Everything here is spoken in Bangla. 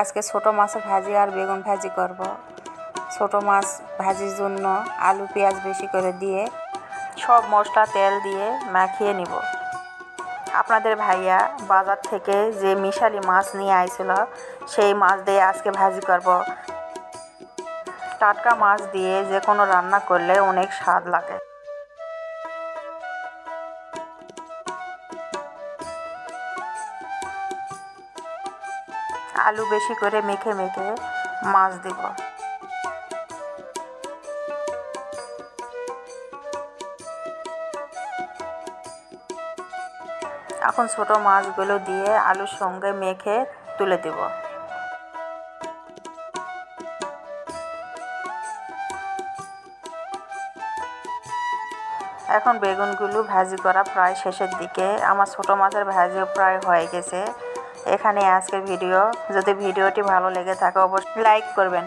আজকে ছোট মাছের ভাজি আর বেগুন ভাজি করব। ছোট মাছ ভাজির জন্য আলু, পেঁয়াজ বেশি করে দিয়ে সব মশলা, তেল দিয়ে মাখিয়ে নিব। আপনাদের ভাইয়া বাজার থেকে যে মিশালি মাছ নিয়ে আইছিল, সেই মাছ দিয়ে আজকে ভাজি করব। টাটকা মাছ দিয়ে যে কোনো রান্না করলে অনেক স্বাদ লাগে। আলু বেশি করে মেখে মেখে মাছ দিব। এখন ছোট মাছগুলো দিয়ে আলুর সঙ্গে মেখে তুলে দেব। এখন বেগুনগুলো ভাজি করা প্রায় শেষের দিকে। আমার ছোট মাছের ভাজিও প্রায় হয়ে গেছে। এখানে আজকের ভিডিও। যদি ভিডিওটি ভালো লেগে থাকে অবশ্যই লাইক করবেন।